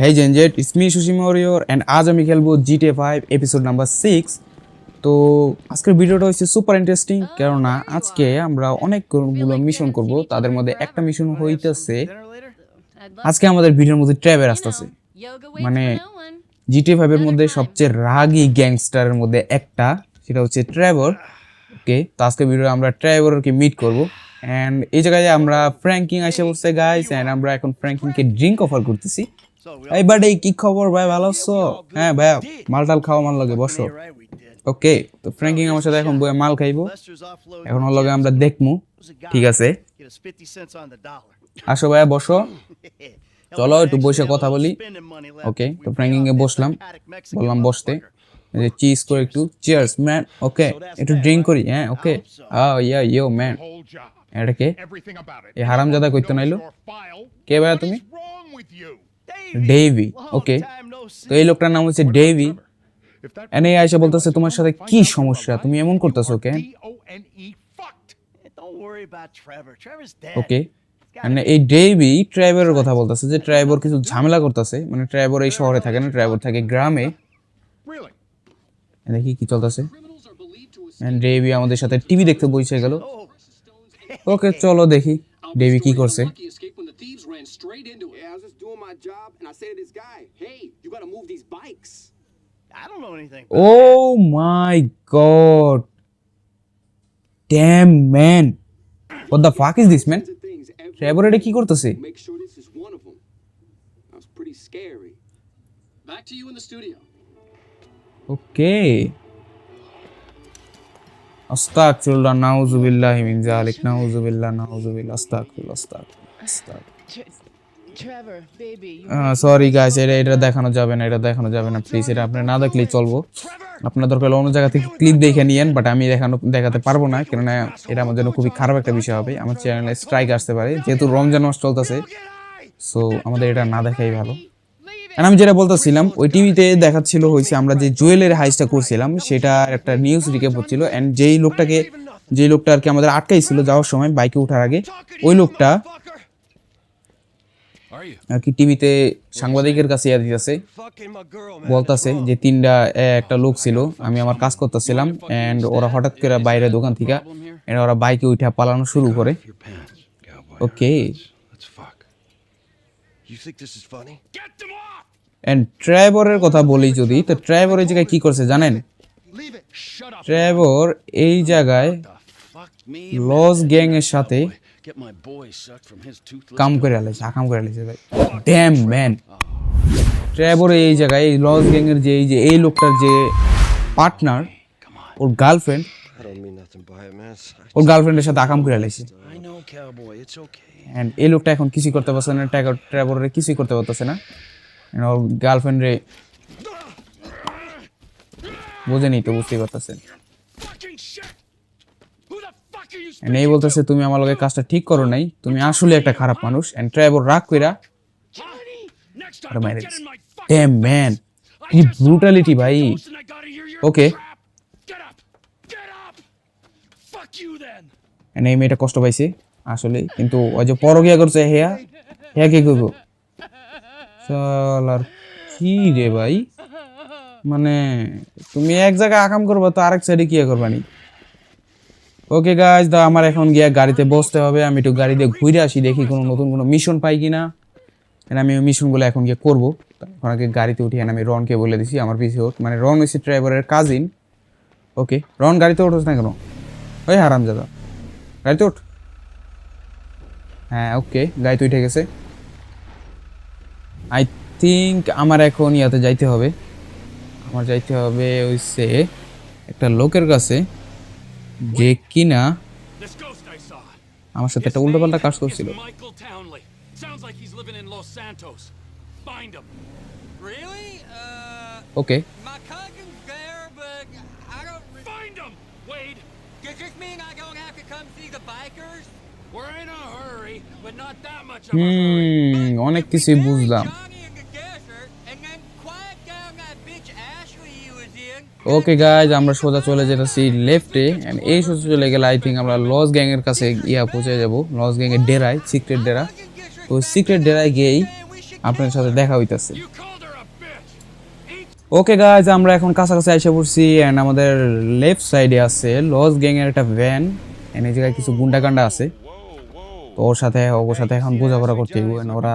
Hey জেনজেট ইসমি Tsushima ওরিওর and আজ আমি খেলব GTA five episode number six তো আজকের ভিডিওটা হচ্ছে সুপার ইন্টারেস্টিং কেননা আজকে আমরা অনেকগুলো মিশন করব। তাদের মধ্যে একটা মিশন হইতেছে, আজকে আমাদের ভিডিওর মধ্যে ট্র্যাভেল আসতেছে। মানে জিটে ফাইভের মধ্যে সবচেয়ে রাগী গ্যাংস্টারের মধ্যে একটা, সেটা হচ্ছে ট্র্যাভর ওকে, তো আজকে ভিডিও আমরা ট্র্যাভরকে মিট করব। অ্যান্ড এই জায়গায় আমরা ফ্র্যাঙ্কিং আসে বসছে গাইস অ্যান্ড আমরা এখন ফ্র্যাঙ্কিংকে ড্রিঙ্ক অফার করতেছি। এই বাডে কি খবর? ভাই ভালো আছো? হ্যাঁ ভাই মালটাল খাওয়া মাল লাগে বসো। ওকে তো ফ্র্যাঙ্কিং আমার সাথে এখন বয়ে মাল খাইবো। এখন ওর লগে আমরা দেখমু ঠিক আছে? আসো ভাইয়া বসো। চলো একটু বসে কথা বলি। ওকে তো ফ্র্যাঙ্কিং এ বসলাম। বললাম বসতে। এই যে চিজ করে একটু। চিয়ার্স ম্যান ওকে একটু ড্রিঙ্ক করি হ্যাঁ ওকে আ ইয়া ইয়ো ম্যান. এটা কে. এই হারামজাদা কইতে নাইলো? কে ভাইয়া তুমি? ডেভি ওকে তো এই লোকটার নাম হচ্ছে ডেভি এনে এসে বলতেছে তোমার সাথে কি সমস্যা? তুমি এমন করতেছো ওকে. ওকে মানে এই ডেভি ট্রাইভারের কথা বলতেছে যে ট্রাইভার কিছু ঝামেলা করতেছে মানে ট্রাইভার এই শহরে থাকে না ট্রাইভার থাকে গ্রামে? দেখি কি চলতেছে। ডেভি আমাদের সাথে টিভি দেখতে বসে গেল। ওকে চলো দেখি ডেভি কি করছে। The thieves ran straight into it. Yeah, I was just doing my job, and I say to this guy, "Hey, you got to move these bikes." I don't know anything. Damn man what the fuck is this man Kinds of things every Trevor এটা কি করতেছে Make sure this is one of them. That's pretty scary. Back to you in the studio. ওকে আস্তাগফিরুল্লাহ নাউযুবিল্লাহি মিন যালিক নাউযুবিল্লাহ নাউযুবিল্লাহ আস্তাগফিরুল্লাহ আস্তাগফিরুল্লাহ sorry guys এটা এটা দেখানো যাবে না এটা দেখানো যাবে না প্লিজ এটা আপনি না দেখলেই চলবো। আপনার দরকার অন্য জায়গা থেকে ক্লিপ দেখে নিয়েন বাট আমি দেখানো দেখাতে পারব না কেননা এটা আমার জন্য খুবই খারাপ একটা বিষয় হবে। আমার চ্যানেলে স্ট্রাইক আসতে পারে যেহেতু রমজান মাস চলতেছে সো আমাদের এটা না দেখাই ভালো। আর আমি যেটা বলতেছিলাম ওই টিভিতে দেখাচ্ছিল হয়েছে আমরা যে জুয়েলের হাইসটা করছিলাম সেটা একটা নিউজ রিকেপ হচ্ছিল অ্যান্ড যেই লোকটাকে যেই লোকটা আর কি আমাদের আটকাইছিল যাওয়ার সময় বাইকে ওঠার আগে ওই লোকটা আর কি টিভিতে সাংবাদিকের কাছে ইয়া দিতেছে. বলতাছে যে তিনটা একটা লোক ছিল আমি আমার কাজ করতেছিলাম এন্ড ওরা হঠাৎ করে বাইরে দোকান থেকে and ওরা বাইকে উঠে পালানো শুরু করে. ওকে! এন্ড ট্রাইভরের কথা বলি যদি তো ট্রাইভর এই জায়গায় কি করছে জানেন. ট্রাইভর এই জায়গায়. লস গ্যাং এর সাথে কাম করে আলাইছে আকাম করে আলাইছে ভাই। ড্যাম ম্যান ট্রাইভর এই জায়গায় এই লস গ্যাং এর যে এই যে এই লোকটার যে পার্টনার ওর গার্লফ্রেন্ড. ওর গার্লফ্রেন্ডের সাথে আকাম করে আলাইছে। I know, cowboy. It's okay. And এই লোকটা এখন কিছুই করতে পারছে না ট্রাভেলরে কিছুই করতে পারতেছে না। ওর গার্লফ্রেন্ড রে বোঝেনি তো বুঝতেই পারতেছেন Fucking shit. Who the fuck are you? And এই বলতেছে তুমি আমার লগে কাজটা ঠিক করো নাই তুমি আসলে একটা খারাপ মানুষ। এন্ড ট্রাভেল রাগ কইরা আরে মাইরে ড্যাম ম্যান কি ব্রুটালিটি ভাই। then. And এই মেয়েটা কষ্ট পাইছে আসলে। কিন্তু ওই যে পরকিয়া করছে হেয়া হেয়া কি করব? চল আর কি রে ভাই? মানে তুমি এক জায়গায় আকাম করবা তো আরেক সাইডে কি করবানি ওকে গাইজ দা আমার এখন গিয়া গাড়িতে বসতে হবে। আমি একটু গাড়ি দিয়ে ঘুরে আসি, দেখি কোনো নতুন কোনো মিশন পাই কিনা। And আমি ওই মিশনগুলো এখন গিয়ে করব। এখন আগে গাড়িতে উঠি আমি রনকে বলে দিছি, আমার পিছিয়ে ওঠ। মানে রন হচ্ছে ড্রাইভারের কাজিন ওকে রন, গাড়িতে উঠোস না কেন? ওই হারাম দাদা গাড়িতে ওঠ হ্যাঁ ওকে গাড়িতে উঠে গেছে। আই থিঙ্ক আমার এখন ইয়াতে যাইতে হবে। আমার যাইতে হবে হইছে একটা লোকের কাছে। যে কিনা. আমার সাথে একটা উল্টোপাল্টা কাজ করছিল? Uh, okay my cousin's there, okay guys আমরা সোজা চলে যেতেছি লেফটে এন্ড এই সোজা চলে গেলে আই থিঙ্ক আমরা লস গ্যাং এর কাছে ইয়া পৌঁছে যাব। লস গ্যাং এর ডেরায় সিক্রেট ডেরা। তো সিক্রেট ডেরায় গিয়েই আপনার সাথে দেখা হইতাছে। ওকে গাইজ আমরা এখন কাছাকাছি এসে পড়ছি এন্ড আমাদের লেফট সাইডে আছে লস গ্যাং এর একটা ভ্যান এন্ড এই জায়গায় কিছু গুন্ডাগান্ডা আছে। তো ওর সাথে ওর সাথে এখন বোঝাপড়া করতে হইব ওরা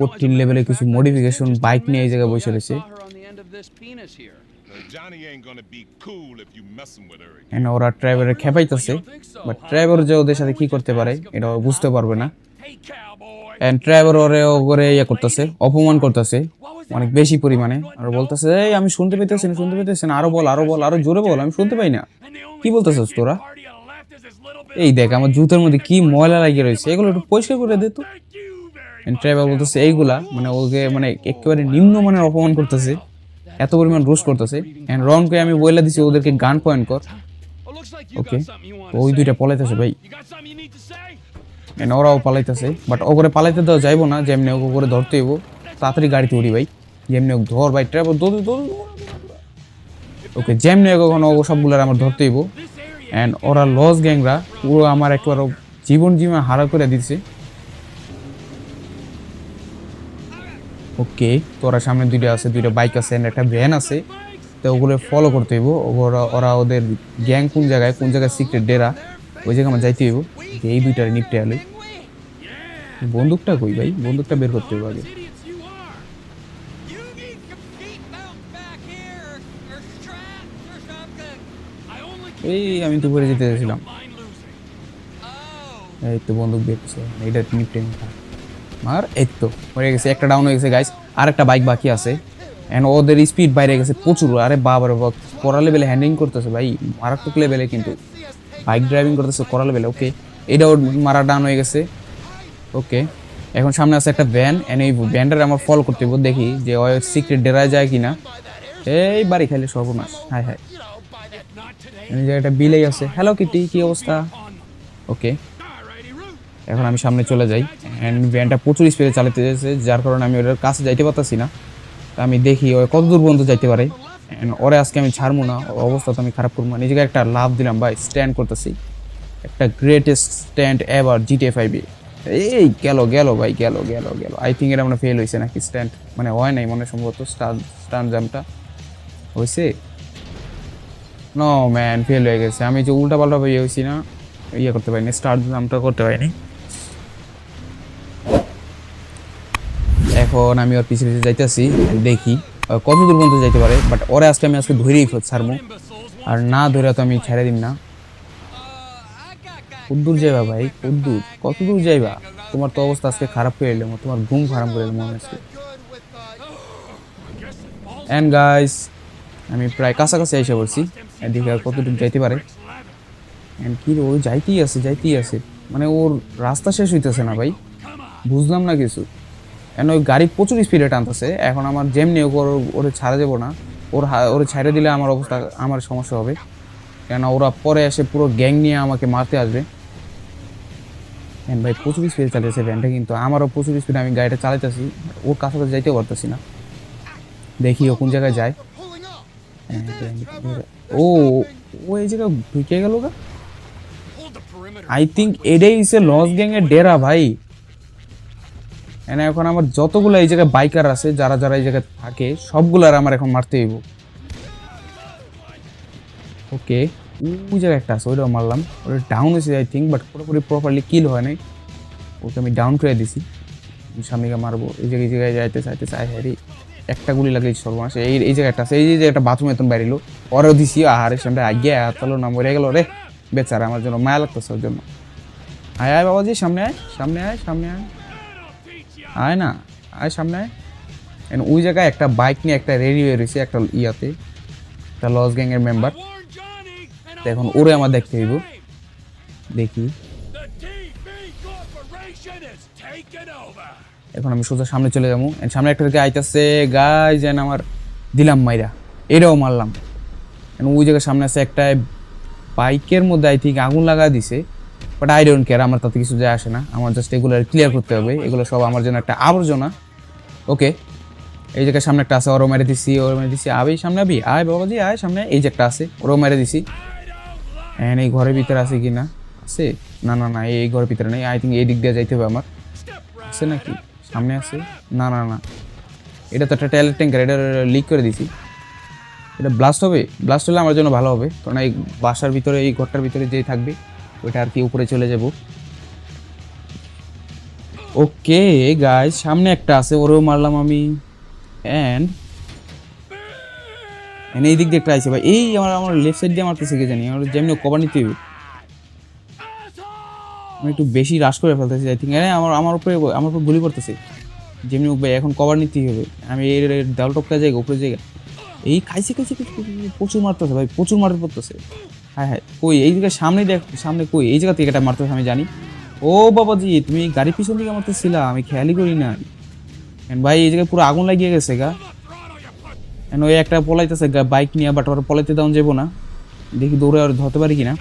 কঠিন লেভেলে কিছু মডিফিকেশন বাইক নিয়ে এই জায়গায় বসে রয়েছে। ওরা খেপাইতেছে বাট যে ওদের সাথে কি করতে পারে এটা বুঝতে পারবে না। ওরে করে ইয়ে করতেছে অপমান করতেছে অনেক বেশি পরিমাণে। আর বলতেছে এই আমি শুনতে পেতেছি না শুনতে পেতেছি না। আরও বল আরও বল আরও জোরে বল আমি শুনতে পাই না। কি বলতেছিস তোরা. এই দেখ আমার জুতার মধ্যে কি ময়লা লাগিয়ে রয়েছে। এগুলো একটু পরিষ্কার করে দে তো। ড্রাইভার বলতেছে এইগুলা মানে ওকে মানে একেবারে নিম্নমানের অপমান করতেছে। এত পরিমাণ রোজ করতেছে। এন্ড রনকে আমি বইলা দিছি ওদেরকে গান পয়েন্ট কর। ওকে ওই দুইটা পলাইতেছে ভাই? এন্ড ওরাও পালাইতেছে বাট ও করে পালাইতে দেওয়া যাইবো না যেমনি ওকে করে ধরতে হইব। তাড়াতাড়ি গাড়িতে উঠি ভাই। যেমনি ওকে ধর ভাই ড্রাইভার দৌড় দৌড় ওকে যেমনি ওকে ওখানে ও সবগুলার আমার ধরতে হইব। অ্যান্ড ওরা লস গ্যাংরা পুরো আমার একবার জীবন জীবন হারা করে দিচ্ছে ওকে তো ওরা সামনে দুইটা আছে, দুইটা বাইক আছে একটা ভ্যান আছে, তো ওগুলো ফলো করতে হইব। ওরা ওরা ওদের গ্যাং কোন জায়গায় কোন জায়গায় সিক্রেট ডেরা, ওই জায়গায় আমার যাইতে হইব। এই দুইটার নিপটে আলে। বন্দুকটা কই ভাই? বন্দুকটা বের করতে হইব আগে। এই, আমি তো পরে যেতে চাইছিলাম. এই তো বন্দুক বের করছে। এইটা নিপটে আর এই তো হয়ে গেছে, একটা ডাউন হয়ে গেছে গাইস আর একটা বাইক বাকি আছে। এন্ড ওদের স্পিড বাইরে গেছে প্রচুর, আরে বাবার বাবা, করা লেভেলে হ্যান্ডলিং করতেছে ভাই, মারাত্মক লেভেলে কিন্তু। বাইক ড্রাইভিং করতেছে, করা লেভেলে ওকে এটাও মারা ডাউন হয়ে গেছে ওকে এখন সামনে আছে একটা ভ্যান এন্ড এই ভ্যানটার আমার ফলো করতে হবে দেখি যে ওই সিক্রেট ডেরায় যায় কিনা। এই বাড়ি খাইলে সর্বনাশ হাই হাই জায়গাটা বিলেই আছে। হ্যালো কিটি কি অবস্থা? ওকে. এখন আমি সামনে চলে যাই। অ্যান্ড ভ্যানটা প্রচুর স্পিডে চালাতে যাচ্ছে, যার কারণে আমি ওর কাছে যাইতে পারতাছি না। তা আমি দেখি ও কত দূর পর্যন্ত যাইতে পারে। অ্যান্ড ওরে আজকে আমি ছাড়বো না অবস্থা তো আমি খারাপ করব না। নিজেকে একটা লাভ দিলাম ভাই স্ট্যান্ড করতেছি। একটা গ্রেটেস্ট স্ট্যান্ড এভার জিটে ফাইভে এই গেল গেল ভাই, গেল গেল গেল। আই থিঙ্ক এটা আমরা ফেল হয়েছে নাকি স্ট্যান্ড মানে হয় নাই মনে সম্ভবত স্টার স্টান জামটা হয়েছে নো ম্যান ফেল হয়ে গেছে। আমি যে উল্টা পাল্টা ইয়ে হয়েছি না ইয়ে করতে পারিনি স্টার জামটা করতে পারিনি। এখন আমি ওর পিছিয়ে পিছিয়ে যাইতেছি দেখি। কত দূর পর্যন্ত যাইতে পারে বাট ওরে আজকে আমি আজকে ধরেই ছাড়বো আর না ধরে তো আমি ছেড়ে দিন না। Uh, I got that. কত দূর যাইবা ভাই কত দূর কত দূর যাইবা? তোমার তো অবস্থা আজকে খারাপ করে এলো তোমার ঘুম খারাপ করে এলো মনে হচ্ছে অ্যান্ড গাইস আমি প্রায় কাছাকাছি এসে বলছি এদিকে আর কতটুকু যাইতে পারে। অ্যান্ড কি ও যাইতেই আছে যাইতেই আছে। মানে ওর রাস্তা শেষ হইতেছে না ভাই বুঝলাম না কিছু। এন ওই গাড়ি প্রচুর স্পিডে টানতেছে। এখন আমার যেমনি ওর, ওরে ছাড়া যাব না। ওর ওরে ছাড়ে দিলে আমার অবস্থা, আমার সমস্যা হবে। কেন ওরা পরে এসে পুরো গ্যাং নিয়ে আমাকে মারতে আসবে। হ্যাঁ ভাই, প্রচুর স্পিডে চালিয়েছে ভ্যানটা কিন্তু। আমারও প্রচুর স্পিডে আমি গাড়িটা চালাইতেছি। ওর কাছাকাছি যাইতেও পারতেছি না। দেখি ও কোন জায়গায় যায়। ও ও এই জায়গায় ঢুকে গেল গা. আই থিঙ্ক এটাই হচ্ছে লস গ্যাং এর ডেরা ভাই। এনে এখন আমার যতগুলো এই জায়গায় বাইকার আছে, যারা যারা এই জায়গায় থাকে, সবগুলার আমার এখন মারতে হইব। ওকে, ওই জায়গায় একটা আছে, ওইটাও মারলাম। ওটা ডাউন হয়েছে আই থিঙ্ক বাট পুরোপুরি প্রপারলি কিল হয় নাই। ওকে আমি ডাউন করে দিছি। স্বামীকে মারবো। এই জায়গায় জায়গায় যাইতে চাইতে চাই হ্যারি একটা গুলি লাগে সর্বনাশ। এই এই জায়গায় একটা আছে। এই যে একটা বাথরুম এতন বাইরিল ওরেও দিছি। আর সামনে আগে তাহলে না মরে গেল রে। বেচারা, আমার জন্য মায়া লাগতেছে ওর জন্য। আয় আয় বাবাজি, সামনে আয় সামনে আয় সামনে আয়। আয় না, আয় সামনে আয়। ওই জায়গায় একটা বাইক নিয়ে একটা রেডি হয়ে রয়েছে একটা ইয়াতে, একটা লস গ্যাংয়ের মেম্বার এখন ওরে আমার দেখতে হইব দেখি. এখন আমি সোজা সামনে চলে যাব। সামনে একটা দিকে আইতাছে গাই যেন আমার দিলাম মাইরা। এটাও মারলাম। ওই জায়গায় সামনে আছে একটা বাইকের মধ্যে আই থিঙ্ক আগুন লাগা দিছে। বাট আই ডোন্ট কেয়ার আমার তাতে কিছু যায় আসে না। আমার জাস্ট এগুলো ক্লিয়ার করতে হবে। এগুলো সব আমার জন্য একটা আবর্জনা। ওকে এই জায়গায় সামনে একটা আছে ওরও মেরে দিছি ওরও মেরে দিছি। আবি সামনে আবি। আয় বাবাজি, আয় সামনে। এই যে একটা আছে ওরও মেরে দিছি। এন্ড এই ঘরের ভিতরে আছে কি না? আছে? না না না, এই ঘরের ভিতরে নেই। আই থিঙ্ক এই দিক দিয়ে যাইতে হবে আমার। আছে নাকি? সামনে আছে? না না না। এটা তো একটা ট্যালেন্ট ট্যাঙ্কার, এটা লিক করে দিছি। এটা ব্লাস্ট হবে? ব্লাস্ট হলে আমার জন্য ভালো হবে। কারণ এই বাসার ভিতরে, এই ঘরটার ভিতরে যেই থাকবে ওইটা আর কি উপরে চলে যাব। ওকে গাইস সামনে একটা আছে ওরেও মারলাম আমি। অ্যান্ড এই দিক দিয়ে একটা আছে ভাই। এই আমার আমার লেফট সাইড দিয়ে মারতেছে কে জানি? আমার যেমনি কভার নিতে হবে। আমি একটু বেশি রাশ করে ফেলতেছি আই থিঙ্ক আমার আমার উপরে আমার উপর গুলি করতেছে। যেমনি ভাই এখন কভার নিতেই হবে। আমি এই দেওয়াল টপকা জায়গা উপরে জায়গা এই খাইছে, খাইছে, প্রচুর মারতেছে ভাই প্রচুর মারতে পড়তেছে হ্যাঁ হ্যাঁ কই? এই জায়গায় সামনে দেখ, সামনে কই? এই জায়গা থেকে এটা মারতেছে, আমি জানি। ও বাবাজি, তুমি গাড়ির পিছন দিকে মারতেছিলা, আমি খেয়ালই করি না। ভাই, এই জায়গায় পুরো আগুন লাগিয়ে গেছে গা। And ওই একটা পলাইতেছে বাইক নিয়ে বাট ওরা পলাইতে দাও যাব না। দেখি দৌড়ে আর ধরতে পারি কিনা।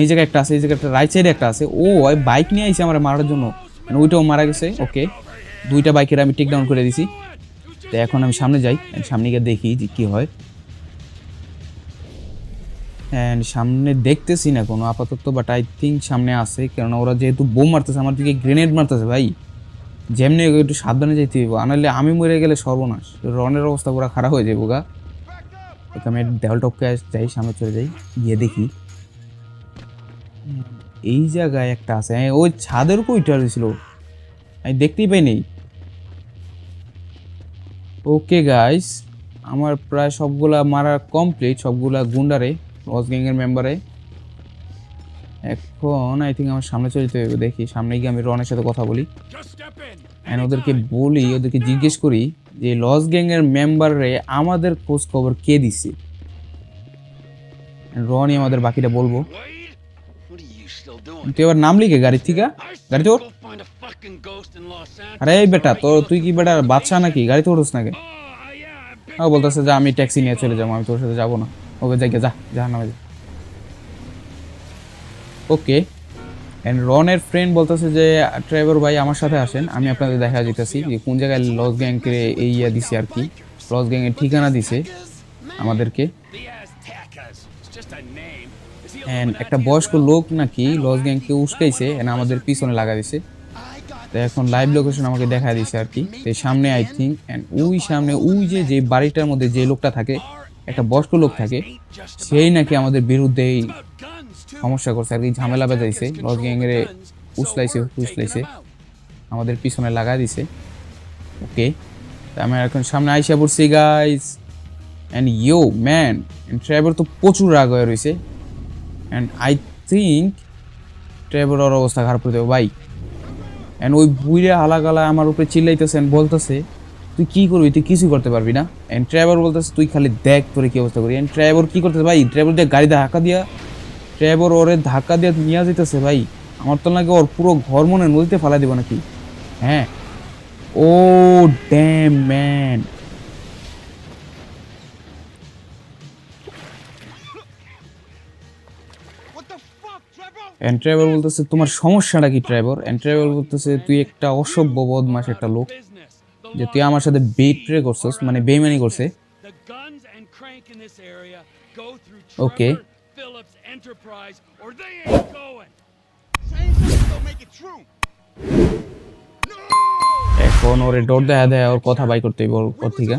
এই জায়গায় একটা আছে, এই জায়গায় একটা রাইট সাইডে একটা আছে। ও, ওই বাইক নিয়ে আইছে আমার মারার জন্য। ওইটাও মারা গেছে ওকে দুইটা বাইকের আমি টেক ডাউন করে দিছি। তো এখন আমি সামনে যাই সামনে গিয়ে দেখি যে কী হয়। অ্যান্ড সামনে দেখতেছি না কোনো আপাতত বাট আই থিঙ্ক সামনে আছে। কেননা ওরা যেহেতু বোম মারতেছে আমার দিকে গ্রেনেড মারতেছে ভাই। যেমনি একটু সাবধানে যেতে হইব আনালে আমি মরে গেলে সর্বনাশ। রনের অবস্থা পুরো খারাপ হয়ে যাব গা। ওকে আমি দেওয়াল টপকে যাই সামনে চলে যাই গিয়ে দেখি। এই জায়গায় একটা আছে। হ্যাঁ, ওই ছাদের উপর উঠে ছিল আমি দেখতেই পাইনি ওকে গাইস আমার প্রায় সবগুলা মারা কমপ্লিট সবগুলা গুন্ডারে। লস গ্যাংয়ের মেম্বারে। এখন আই থিঙ্ক আমার সামনে চলে যেতে হবে দেখি। সামনে গিয়ে আমি রনের সাথে কথা বলি. অ্যান্ড ওদেরকে বলি ওদেরকে জিজ্ঞেস করি যে লস গ্যাংয়ের মেম্বারে আমাদের খোঁজ খবর কে And রনই আমাদের বাকিটা বলব? তুই এবার নাম লিখে গাড়ি থেকে? গাড়ি তোর. আরে এই বেটা তোর তুই কি বেটা বাদশাহ নাকি? গাড়ি তো উঠোস নাকি? Oh, বলতেছে যে আমি ট্যাক্সি নিয়ে চলে যাব আমি তোর সাথে যাব না। ওকে, যাই যা যা নামে ওকে অ্যান্ড রনের ফ্রেন্ড বলতেছে যে ড্রাইভার ভাই আমার সাথে আসেন, আমি আপনাদের দেখা যেতেছি যে কোন জায়গায় লস গ্যাংকে এই ইয়া দিছে আর কি। লস গ্যাংয়ের ঠিকানা দিছে আমাদেরকে। অ্যান্ড একটা বয়স্ক লোক নাকি লস গ্যাংকে উস্কাইছে অ্যান্ড আমাদের পিছনে লাগা দিছে। তো এখন লাইভ লোকেশন আমাকে দেখা দিছে আর কি। সামনে আই থিঙ্ক অ্যান্ড ওই সামনে, ওই যে যে বাড়িটার মধ্যে যে লোকটা থাকে একটা বয়স্ক লোক থাকে, সেই নাকি আমাদের বিরুদ্ধে এই সমস্যা করছে। আর কি ঝামেলা লস গ্যাংয়ের উসলাইছে উসলাইছে, আমাদের পিছনে লাগা দিছে। ওকে আমি এখন সামনে আইসা পড়ছি guys and yo man Trevor তো প্রচুর রাগ হয়ে রয়েছে। অ্যান্ড আই থিঙ্ক ট্রাইভার ওর অবস্থা খারাপ করে দেবো, ভাই। অ্যান্ড ওই বুইরে হালাগালা আমার উপরে চিল্লাইতেছেন বলতেছে তুই কি করবি? তুই কিছুই করতে পারবি না। অ্যান্ড ড্রাইভার বলতেছে, তুই খালি দেখ তোরে কি অবস্থা করি। অ্যান্ড ড্রাইভার কি করতেছে ভাই? ড্রাইভার দিয়ে গাড়ি ধাক্কা দিয়া ড্রাইভার ওরে ধাক্কা দিয়ে নিয়ে যেতেছে ভাই। আমার তো নাকি ওর পুরো ঘর মনে নদীতে ফেলা দিব নাকি? হ্যাঁ। ও ড্যাম ম্যান এন্ড ড্রাইভার বলতেছে, তোমার সমস্যাটা কি ড্রাইভার এন্ড ড্রাইভার বলতেছে, তুই একটা অসভ্য বদমাস একটা লোক। যে তুই আমার সাথে বেট বেট্রে করছস মানে বেমানি করছে। ওকে এখন ওরে ডোর দেয় দেয় ওর কথা বাই করতে ওর থেকে।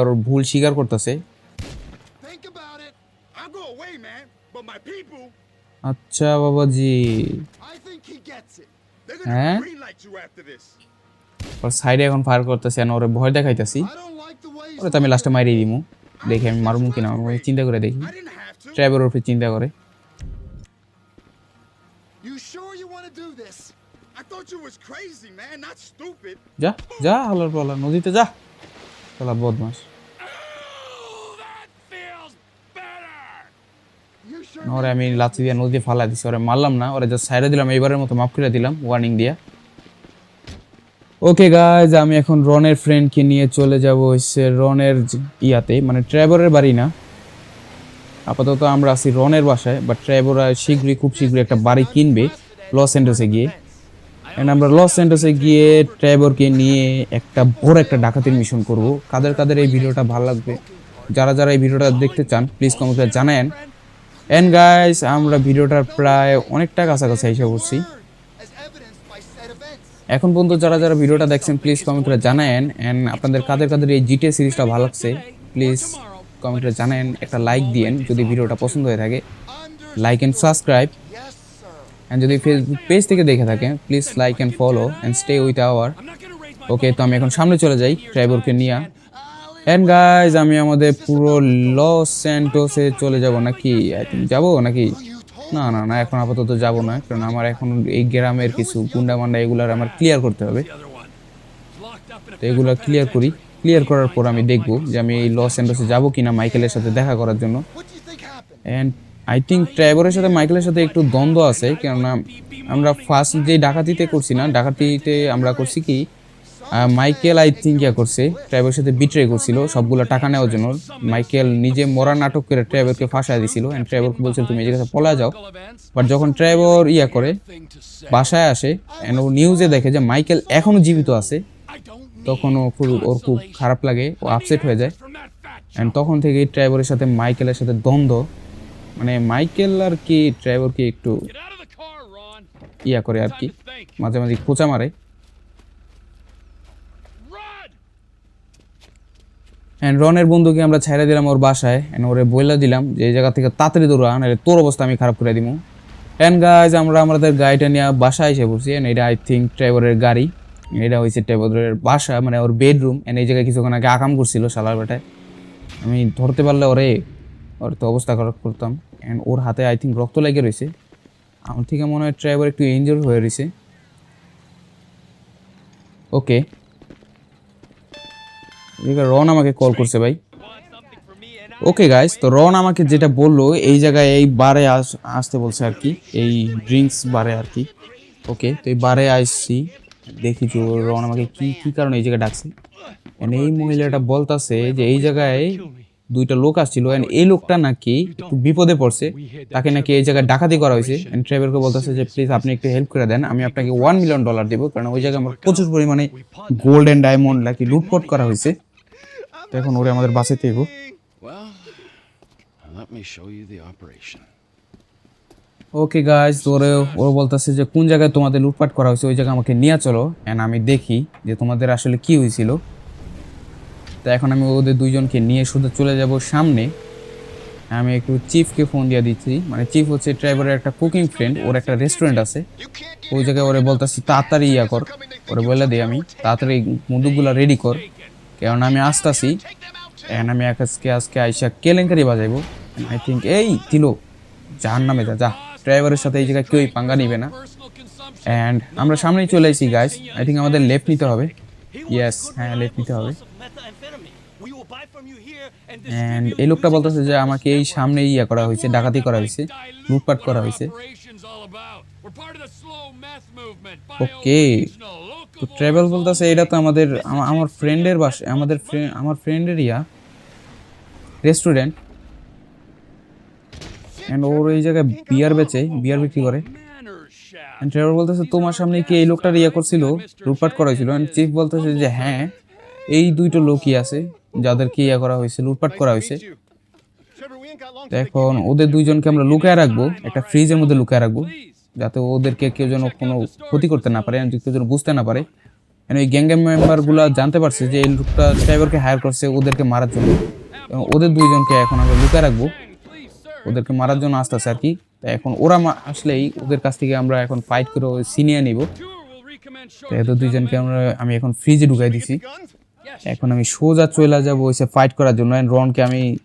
ওর ভুল স্বীকার করতেছে। আচ্ছা বাবাজি। হ্যাঁ? ওর সাইডে এখন ফায়ার করতেছে আর ওরে ভয় দেখাইতেছি। ওরে তো আমি লাস্টে মারিয়ে দিমু। দেখি আমি মারবো কিনা আমি চিন্তা করে দেখি. ড্রাইভারের উপরে চিন্তা করে. যা যা হলার পালা নদীতে যা। চলা বদমাস? ওরে আমি লাথি দিয়ে নদীতে ফালা দিছি ওরে মারলাম না। ওরে জাস্ট সাইডে দিলাম এইবারের মতো মাফ করে দিলাম ওয়ার্নিং দিয়া। ওকে গাইজ আমি এখন রনের ফ্রেন্ডকে নিয়ে চলে যাব হচ্ছে রনের ইয়াতে মানে ট্রাইভারের বাড়ি না। আপাতত আমরা আছি রনের বাসায় বাট ট্রাইভার শীঘ্রই, খুব শীঘ্রই একটা বাড়ি কিনবে লস অ্যান্ডোসে গিয়ে। And আমরা লস অ্যান্ডোসে গিয়ে ট্রাইভারকে নিয়ে একটা বড় একটা ডাকাতির মিশন করব। কাদের কাদের এই ভিডিওটা ভালো লাগবে, যারা যারা এই ভিডিওটা দেখতে চান প্লিজ কমেন্টে জানায়েন। এন্ড গাইস আমরা ভিডিওটার প্রায় অনেকটা কাছাকাছি এসে পড়ছি। এখন পর্যন্ত যারা যারা ভিডিওটা দেখছেন প্লিজ কমেন্ট জানায়েন। অ্যান্ড আপনাদের কাদের কাদের এই জিটিএ সিরিজটা ভালো লাগছে প্লিজ কমেন্ট জানায়েন। একটা লাইক দিয়েন যদি ভিডিওটা পছন্দ হয়ে থাকে। লাইক অ্যান্ড সাবস্ক্রাইব অ্যান্ড যদি ফেসবুক পেজ থেকে দেখে থাকেন please like and follow and stay with our okay তো আমি এখন সামনে চলে যাই ড্রাইভারকে নিয়ে। অ্যান্ড গাইজ আমি আমাদের পুরো লস স্যান্টোসে চলে যাব নাকি? আই থিঙ্ক যাব নাকি? না না না, এখন আপাতত যাব না, কারণ আমার এখন এই গ্রামের কিছু গুন্ডা মান্ডা এগুলার আমার ক্লিয়ার করতে হবে। তো এগুলো ক্লিয়ার করি। ক্লিয়ার করার পর আমি দেখব যে আমি এই লস অ্যান্ডোসে যাব কিনা মাইকেলের সাথে দেখা করার জন্য। অ্যান্ড আই থিঙ্ক ট্রাইভারের সাথে মাইকেলের সাথে একটু দ্বন্দ্ব আছে, কেননা আমরা ফার্স্ট যে ডাকাতিতে করছি না, ডাকাতিতে আমরা করছি কি মাইকেল আই থিঙ্ক ইয়া করছে ট্রাইভারের সাথে বিট্রে করছিল সবগুলো টাকা নেওয়ার জন্য মাইকেল নিজে মরা নাটক করে ট্রাইভারকে ফাঁসায় দিছিল অ্যান্ড ট্রাইভারকে বলছিল তুমি এই জায়গাতে পলা যাও. বাট যখন ট্রাইভার ইয়া করে. বাসায় আসে অ্যান্ড ও নিউজে দেখে যে মাইকেল এখনও জীবিত আছে তখন ও খুব ওর খুব খারাপ লাগে ও আপসেট হয়ে যায় অ্যান্ড তখন থেকে ড্রাইভারের সাথে মাইকেলের সাথে দ্বন্দ্ব মানে মাইকেল আর কি ড্রাইভারকে একটু. ইয়া করে আর কি. মাঝে মাঝে খোঁচা মারে অ্যান্ড রনের বন্ধুকে আমরা ছেড়ে দিলাম ওর বাসায় অ্যান্ড ওরে বইলা দিলাম যে, এই জায়গা থেকে তাড়াতাড়ি দৌড়া, নাহলে তোর অবস্থা আমি খারাপ করে দিব অ্যান্ড গাইজ আমরা আমাদের গাড়িটা নিয়ে বাসায় এসে পড়ছি অ্যান্ড এটা আই থিঙ্ক ড্রাইভারের গাড়ি। এটা হয়েছে ড্রাইভারের বাসা মানে ওর বেডরুম অ্যান্ড এই জায়গায় কিছুক্ষণ আগে আকাম করছিল সালার বেটায়। আমি ধরতে পারলে ওরে, ওর তো অবস্থা খারাপ করতাম। অ্যান্ড ওর হাতে আই থিঙ্ক রক্ত লেগে রয়েছে আমার থেকে মনে হয় ড্রাইভার একটু ইনজোর হয়ে রয়েছে ওকে রন আমাকে কল করছে ভাই। ওকে গাইস তো রন আমাকে যেটা বলল এই জায়গায় এই বারে আস আসতে বলছে আর কি এই ড্রিঙ্কস বারে আর কি। ওকে তো এই বারে আসছি দেখি ও রন আমাকে কি কি কারণে এই জায়গায় ডাকছে। And এই মহিলাটা বলতাছে যে এই জায়গায় দুইটা লোক আসছিল and এই লোকটা নাকি একটু বিপদে পড়ছে তাকে নাকি এই জায়গায় ডাকাতি করা হয়েছে। এন্ড ড্রাইভারকে বলতেছে যে প্লিজ আপনি একটু হেল্প করে দেন আমি আপনাকে ওয়ান মিলিয়ন ডলার দেবো কারণ ওই জায়গায় আমার প্রচুর পরিমাণে গোল্ড অ্যান্ড ডায়মন্ড নাকি লুটপট করা হয়েছে। তো এখন ওরে আমাদের বাঁচাতে হইব। Well, let me show you the operation. Okay guys তোরে ওরা বলতেছে যে কোন জায়গায় তোমাদের লুটপাট করা হয়েছে ওই জায়গায় আমাকে নিয়ে চলো। অ্যান্ড আমি দেখি যে তোমাদের আসলে কি হয়েছিল। তো এখন আমি ওদের দুইজনকে নিয়ে শুধু চলে যাব সামনে। আমি একটু চিফকে ফোন দিয়ে দিচ্ছি। মানে চিফ হচ্ছে ড্রাইভারের একটা কুকিং ফ্রেন্ড ওর একটা রেস্টুরেন্ট আছে। ওই জায়গায় ওরে বলতেছি তাড়াতাড়ি ইয়া কর। ওরে বলে দিই আমি তাড়াতাড়ি মুদুকগুলো রেডি কর। কারণ আমি আসতেছি। অ্যান্ড আমি আজকে আজকে আইসা কেলেঙ্কারি বাজাইবো। আই থিঙ্ক এই দিল জাহান নামে যা যা। ড্রাইভারের সাথে এই জায়গায় কেউই পাঙ্গা নিবে না। অ্যান্ড আমরা সামনেই চলে এসেছি গাইস আই থিঙ্ক আমাদের লেফট নিতে হবে। ইয়েস হ্যাঁ লেফট নিতে হবে। অ্যান্ড এই লোকটা বলতেছে যে আমাকে এই সামনেই ইয়া করা হয়েছে ডাকাতি করা হয়েছে লুটপাট করা হয়েছে। Operation's তো ট্রাভেল বলতেছে, এটা তো আমাদের আমার ফ্রেন্ডের বাস, আমাদের আমার ফ্রেন্ডের ইয়া রেস্টুরেন্ট অ্যান্ড ওর এই জায়গায় বিয়ার বেচে বিয়ার বিক্রি করে। ট্রেভার বলতেছে, তোমার সামনে কি এই লোকটার ইয়ে করছিল, লুটপাট করা হয়েছিল অ্যান্ড চিফ বলতেছে যে হ্যাঁ এই দুইটা লোকই আছে, যাদেরকে ইয়া করা হয়েছে, লুটপাট করা হয়েছে। এখন ওদের দুইজনকে আমরা লুকায় রাখব, একটা ফ্রিজের মধ্যে লুকায় রাখব। যাতে ওদেরকে কেউ যেন কোনো ক্ষতি করতে না পারে কেউ যেন বুঝতে না পারে। ওই গ্যাং মেম্বারগুলো জানতে পারছে যে এই লোকটা ড্রাইভারকে হায়ার করছে ওদেরকে মারার জন্য। এবং ওদের দুইজনকে এখন আমরা লুকায় রাখব। ওদেরকে মারার জন্য আসতেছে আর কি। তো এখন ওরা আসলেই ওদের কাছ থেকে আমরা এখন ফাইট করে সিনিয়ে নিব। তো. এত দুইজনকে আমরা আমি এখন ফ্রিজে ঢুকাই দিছি। এখন আমি সোজা চলে যাব ওইসে ফাইট করার জন্য। রনকে আমি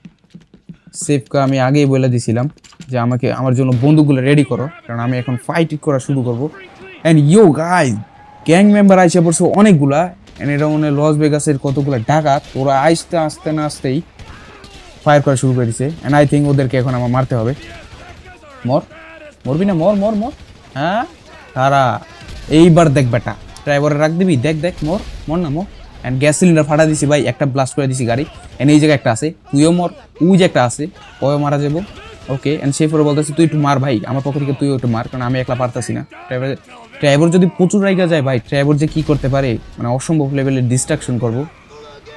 সেফকে আমি আগেই বলে দিছিলাম যে আমাকে, আমার জন্য বন্দুকগুলো রেডি করো, কারণ আমি এখন ফাইট করা শুরু করব। And you guy gang member আইসে পড়ছে অনেকগুলা অ্যান্ড এটা মনে লস ভেগাসের কতগুলো ডাকাত, ওরা আসতে আসতে না আসতেই ফায়ার করা শুরু করে দিছে। অ্যান্ড আই থিঙ্ক ওদেরকে এখন আমার মারতে হবে। মর, মরবি না? মর মর মর। হ্যাঁ? তারা, এইবার দেখ বেটা ড্রাইভারে রাখ দিবি, দেখ দেখ, মর মর না, মর। অ্যান্ড গ্যাস সিলিন্ডার ফাটা দিছি ভাই, একটা ব্লাস্ট করে দিছি গাড়ি। এন্ড এই জায়গায় একটা আছে, তুইও মর ওই যে একটা আছে ওও মারা যাব। ওকে অ্যান্ড সেফরে বলতেছে, তুই একটু মার ভাই, আমার পক্ষ থেকে তুইও একটু মার, কারণ আমি একলা পারতাছি না। ড্রাইভার ড্রাইভার যদি প্রচুর রাইগা যায় ভাই ড্রাইভার যে কী করতে পারে মানে অসম্ভব লেভেলের ডিস্ট্রাকশন করব।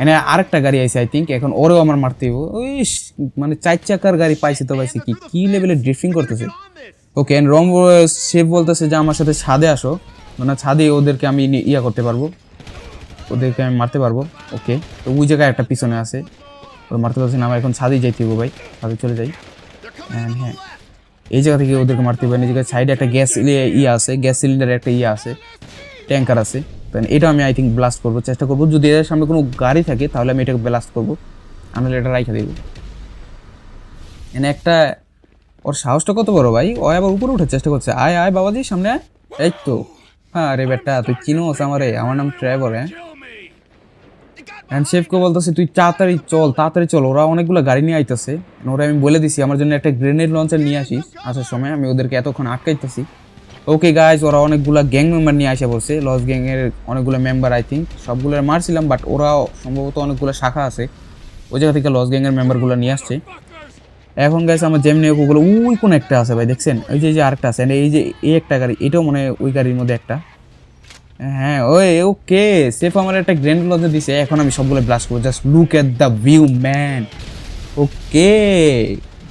এনে আরেকটা গাড়ি আইছে আই থিঙ্ক এখন ওরেও আমার মারতে হইব। ইস মানে চার চাকার গাড়ি পাইছে তো পাইছে কি কি লেভেলের ড্রিফটিং করতেছে? ওকে এন্ড রং শেফ বলতেছে যে, আমার সাথে ছাদে আসো মানে ছাদে ওদেরকে আমি ইয়া করতে পারব। ওদেরকে আমি মারতে পারব, ওকে। তো ওই জায়গায় একটা পিছনে আছে, ওরা মারতে পারছি না, আমার এখন ছাদেই যাইতে হবে ভাই, ছাদে চলে যাই। And হ্যাঁ এই জায়গা থেকে ওদেরকে মারতে হবে এই জায়গায় সাইডে একটা গ্যাস ইয়ে আছে, গ্যাস সিলিন্ডার একটা ইয়ে আছে, ট্যাঙ্কার আছে। এটা আমি আই থিঙ্ক ব্লাস্ট করব, চেষ্টা করব। যদি এর সামনে কোনো গাড়ি থাকে, তাহলে আমি এটাকে ব্লাস্ট করব। আমি এটা রাইখা দেবো। এনে একটা, ওর সাহসটা কত বড় ভাই? ও আবার উপরে উঠার চেষ্টা করছে। আয় আয় বাবাজি, সামনে আয়। এই তো। হ্যাঁ রে বেটা, তুই চিনোস আমারে, আমার নাম ট্রাইভার হ্যাঁ? হ্যান্ড শেফকে বলতেছে, তুই তাড়াতাড়ি চল তাড়াতাড়ি চল। ওরা অনেকগুলো গাড়ি নিয়ে আইতেছে। ওরা আমি বলে দিছি, আমার জন্য একটা গ্রেনেড লঞ্চার নিয়ে আসিস। আসার সময় আমি ওদেরকে এতক্ষণ আটকাইতেছি। ওকে গাইজ ওরা অনেকগুলা গ্যাং মেম্বার নিয়ে আসে বলছে লস গ্যাংয়ের অনেকগুলো মেম্বার আই থিঙ্ক সবগুলো মারছিলাম বাট ওরাও সম্ভবত অনেকগুলো শাখা আছে। ওই জায়গা থেকে লস গ্যাংয়ের মেম্বারগুলো নিয়ে আসছে। এখন গাইছে আমার যেমনি ওগুলো ওই কোন একটা আছে ভাই, দেখছেন? ওই যে যে আরেকটা আছে এই যে, এই একটা গাড়ি, এটাও মনে ওই গাড়ির মধ্যে একটা। হ্যাঁ ওই, ওকে সেফ আমার একটা গ্র্যান্ড লজে দিছে। এখন আমি সবগুলো ব্লাস্ট করব। Just look at the view man okay,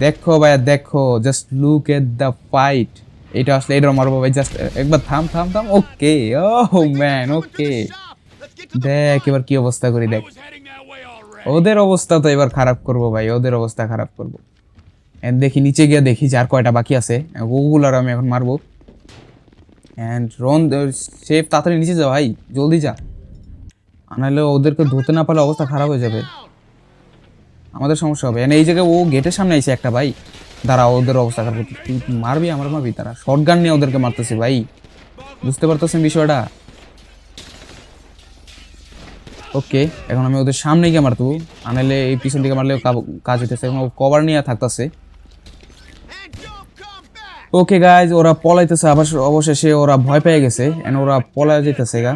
দেখো ভাইয়া, দেখো। Just look at the fight এটা আসলে এটা মারবো ভাই জাস্ট একবার থাম থাম থাম। Okay oh man okay. দেখ, এবার কি অবস্থা করি, দেখ. ওদের অবস্থা তো এবার খারাপ করব ভাই, ওদের অবস্থা খারাপ করব। দেখি, নিচে গিয়ে দেখি যে আর কয়টা বাকি আছে। ওগুলার আমি এখন মারবো। অ্যান্ড রন সেফ তাড়াতাড়ি নিচে যা ভাই, জলদি যা। নাহলে ওদেরকে ধরতে না পারলে অবস্থা খারাপ হয়ে যাবে। আমাদের সমস্যা হবে। এই জায়গায় ও গেটের সামনে আইছে একটা ভাই। দাঁড়া, ওদের অবস্থা খারাপ। মারবি আমার মারবি তারা শর্ট গান নিয়ে ওদেরকে মারতেছে ভাই। বুঝতে পারতেছেন বিষয়টা? ওকে এখন আমি ওদের সামনে গিয়ে মারতে আনালে এই পিছন দিকে মারলে কাজ হইতেছে। এখন কভার নিয়ে থাকতেছে। ওকে গাইজ ওরা পলাইতেছে, আবার অবশেষে ওরা ভয় পেয়ে গেছে এন্ড ওরা পলায় যেতেছে গা।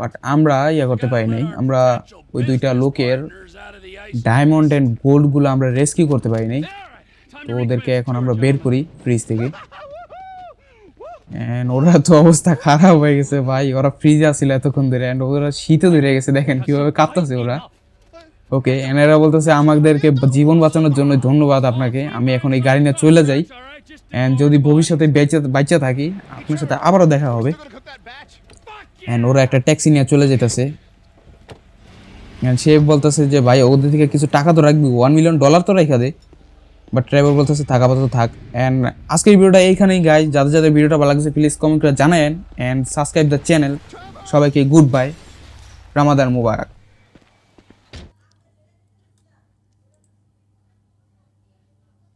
বাট আমরা ইয়ে করতে পারি নাই। আমরা ওই দুইটা লোকের. ডায়মন্ড অ্যান্ড গোল্ডগুলো আমরা রেস্কিউ করতে পারি নাই। তো ওদেরকে এখন আমরা বের করি ফ্রিজ থেকে। And ওরা তো অবস্থা খারাপ হয়ে গেছে, ভাই। ওরা ফ্রিজে আসছিল এতক্ষণ ধরে অ্যান্ড ওরা শীতে ধরে গেছে, দেখেন কীভাবে কাঁপতেছে ওরা। ওকে এনারা বলতেছে, আমাদেরকে জীবন বাঁচানোর জন্য ধন্যবাদ আপনাকে। আমি এখন এই গাড়ি নিয়ে চলে যাই। অ্যান্ড যদি ভবিষ্যতে বেঁচে বাচ্চা থাকি, আপনার সাথে আবারও দেখা হবে। অ্যান্ড ওরা একটা ট্যাক্সি নিয়ে চলে যেতেছে। সে বলতেছে যে, ভাই, ওদের থেকে কিছু টাকা তো রাখবি ওয়ান মিলিয়ন ডলার তো রেখা দে। বাট ড্রাইভার বলতেছে, থাক, আপাতত থাক। অ্যান্ড আজকের ভিডিওটা এইখানেই গাই যাদের যাদের ভিডিওটা ভালো লাগছে প্লিজ কমেন্ট করে জানায়েন। অ্যান্ড সাবস্ক্রাইব দ্য চ্যানেল সবাইকে গুড বাই রামাদান মুবারক